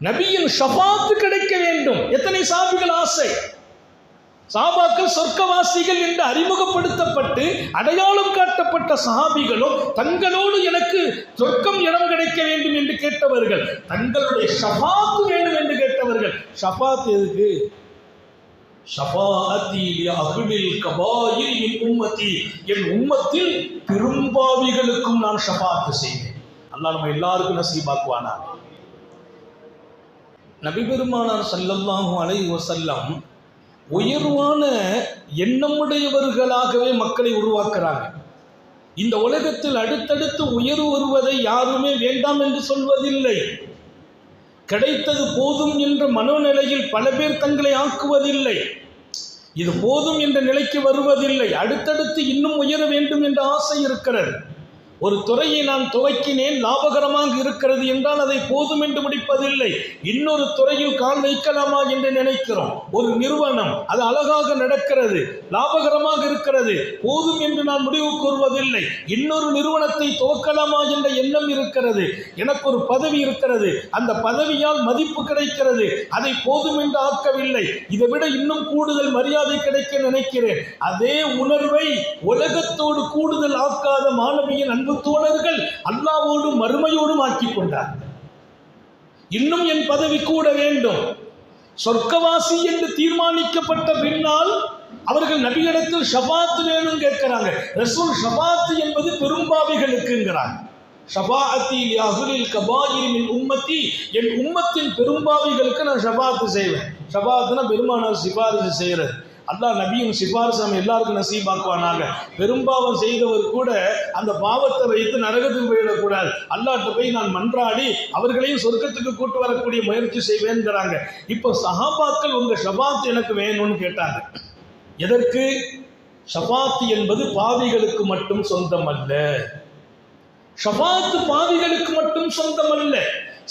நபியின் ஷபாத்து கிடைக்க வேண்டும். எத்தனை சாபிகள் ஆசை? சாபாக்கள் சொர்க்கவாசிகள் என்று அறிமுகப்படுத்தப்பட்டு அடையாளம் காட்டப்பட்ட சஹாபிகளும் தங்களோடு எனக்கு சொர்க்கம் இடம் கிடைக்க வேண்டும் என்று கேட்டவர்கள் தங்களுடைய ஷபாத்து வேண்டும் என்று கேட்டவர்கள் ஷபாத் எதுக்கு? என் உம்மத்தில் பெரும்பாவிகளுக்கும் நான் ஷபாத்து செய்வேன். அல்லா நம்ம எல்லாருக்கும் நசீபாக்குவானா? நபிபெருமானார் சல்லல்லாஹும் அலை வசல்லம் உயர்வான எண்ணமுடையவர்களாகவே மக்களை உருவாக்குறாங்க. இந்த உலகத்தில் அடுத்தடுத்து உயர்வு வருவதை யாருமே வேண்டாம் என்று சொல்வதில்லை. கிடைத்தது போதும் என்ற மனோநிலையில் பல பேர் தங்களை ஆக்குவதில்லை. இது போதும் என்ற நிலைக்கு வருவதில்லை. அடுத்தடுத்து இன்னும் உயர வேண்டும் என்ற ஆசை இருக்கிறது. ஒரு துறையை நான் துவக்கினேன் லாபகரமாக இருக்கிறது என்றால் அதை போதும் என்று முடிப்பதில்லை. இன்னொரு துறையில் கால் வைக்கலாமா என்று நினைக்கிறோம். ஒரு நிறுவனம் அது அழகாக நடக்கிறது லாபகரமாக இருக்கிறது போதும் என்று நான் முடிவு கூறுவதில்லை. இன்னொரு நிறுவனத்தை துவக்கலாமா என்ற எண்ணம் இருக்கிறது. எனக்கு ஒரு பதவி இருக்கிறது. அந்த பதவியால் மதிப்பு கிடைக்கிறது. அதை போதும் என்று ஆக்கவில்லை. இதை விட இன்னும் கூடுதல் மரியாதை கிடைக்க நினைக்கிறேன். அதே உணர்வை உலகத்தோடு கூடுதல் ஆக்காத மாணவியின் அன்பு தோழர்கள் அல்லாவோடும் மறுமையோடும் ஆக்கிக் கொண்டார். இன்னும் என் பதவி கூட வேண்டும். சொர்க்கவாசி என்று தீர்மானிக்கப்பட்ட பின்னால் அவர்கள் நபியிடத்தில் ஷபாத் வேணும் கேட்கிறாங்க. ரசூல் ஷபாத் என்பது பெரும்பாவிகளுக்குங்கிறாங்க ஷபாஅத்தி அகுலில் கபாயிரி உம்மத்தி என் உம்மத்தின் பெரும்பாவிகளுக்கு நான் ஷபாத்து செய்வேன். ஷபாத்துனா பெருமானார் சிபாரிசு செய்கிறது அல்லாஹ் நபியும் சிபாரிசு எல்லாருக்கும் நசீபாக்குவானாங்க. பெரும்பாவம் செய்தவர் கூட அந்த பாவத்தை வைத்து நரகத்துக்கு போயிடக்கூடாது. அல்லாட்ட போய் நான் மன்றாடி அவர்களையும் சொர்க்கத்துக்கு கூட்டு வரக்கூடிய முயற்சி செய்வேங்கிறாங்க இப்போ சஹாபாக்கள் உங்க ஷபாத் எனக்கு வேணும்னு கேட்டாங்க. எதற்கு? ஷபாத் என்பது பாவிகளுக்கு மட்டும் சொந்தம் அல்ல ஷபாத்து பாவிகளுக்கு மட்டும் சொந்தம் அல்ல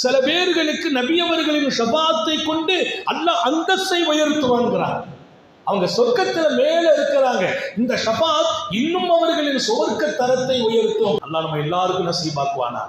சில பேர்களுக்கு நபியவர்களின் ஷபாத்தை கொண்டு அல்லாஹ் அந்தஸ்தை உயர்த்துவாங்கிறார் அவங்க சொர்க்கத்துல மேல இருக்கிறாங்க. இந்த ஷபாத் இன்னும் அவர்களின் சொர்க்க தரத்தை உயர்த்தும். அல்லா நம்ம எல்லாருக்கும் நசீபாக்குவானா